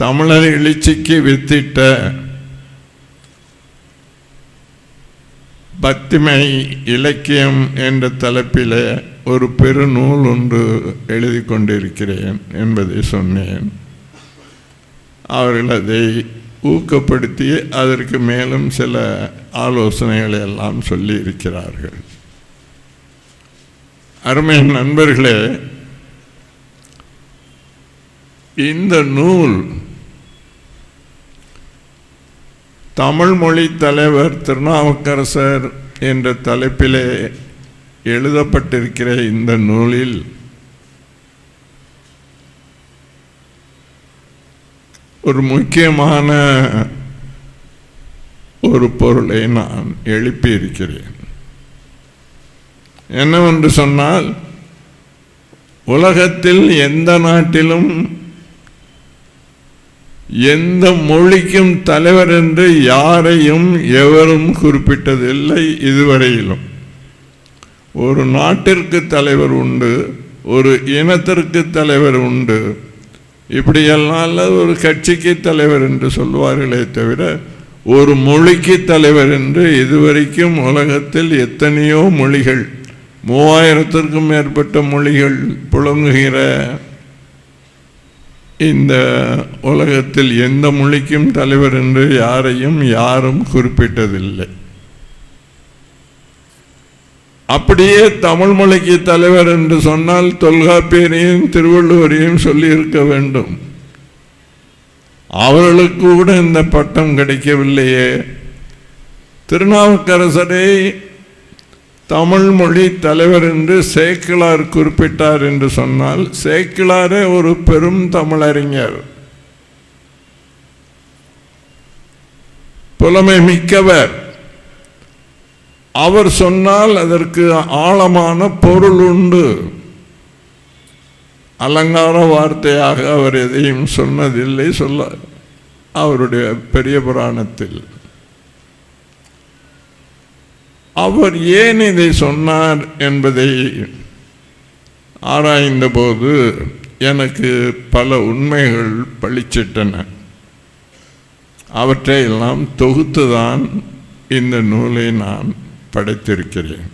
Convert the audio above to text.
தமிழர் எழுச்சிக்கு வித்திட்ட பக்திமை இலக்கியம் என்ற தலைப்பிலே ஒரு பெருநூல் ஒன்று எழுதி கொண்டிருக்கிறேன் என்பதை சொன்னேன். அவர்கள் அதை ஊக்கப்படுத்தி அதற்கு மேலும் சில ஆலோசனைகளை எல்லாம் சொல்லி இருக்கிறார்கள். அருமை நண்பர்களே இந்த நூல் தமிழ் மொழி தலைவர் திருநாவுக்கரசர் என்ற தலைப்பிலே எழுதப்பட்டிருக்கிற இந்த நூலில் ஒரு முக்கியமான ஒரு பொருளை நான் எழுப்பியிருக்கிறேன். என்னவென்று சொன்னால் உலகத்தில் எந்த நாட்டிலும் எந்த மொழிக்கும் தலைவர் என்று யாரையும் எவரும் குறிப்பிட்டதில்லை இதுவரையிலும். ஒரு நாட்டிற்கு தலைவர் உண்டு ஒரு இனத்திற்கு தலைவர் உண்டு. இப்படியெல்லாம் ஒரு கட்சிக்கு தலைவர் என்று சொல்வார்களே தவிர ஒரு மொழிக்கு தலைவர் என்று இதுவரைக்கும் உலகத்தில் எத்தனையோ மொழிகள் மூவாயிரத்திற்கும் மேற்பட்ட மொழிகள் புழங்குகிற இந்த உலகத்தில் எந்த மொழிக்கும் தலைவர் என்று யாரையும் யாரும் குறிப்பிட்டதில்லை. அப்படியே தமிழ் மொழிக்கு தலைவர் என்று சொன்னால் தொல்காப்பியரையும் திருவள்ளுவரையும் சொல்லியிருக்க வேண்டும். அவர்களுக்கு கூட இந்த பட்டம் கிடைக்கவில்லையே. திருநாவுக்கரசரை தமிழ் மொழி தலைவர் என்று சேக்கிழார் குறிப்பிட்டார் என்று சொன்னால் சேக்கிழாரே ஒரு பெரும் தமிழறிஞர். புலமை மிக்கவர். அவர் சொன்னால் அதற்கு ஆழமான பொருள் உண்டு. அலங்கார வார்த்தையாக அவர் எதையும் சொன்னதில்லை சொல்ல அவருடைய பெரிய புராணத்தில். அவர் ஏன் இதை சொன்னார் என்பதை ஆராய்ந்தபோது எனக்கு பல உண்மைகள் பளிச்சிட்டன அவற்றையெல்லாம் தொகுத்துதான் இந்த நூலை நான் படைத்திருக்கிறேன்.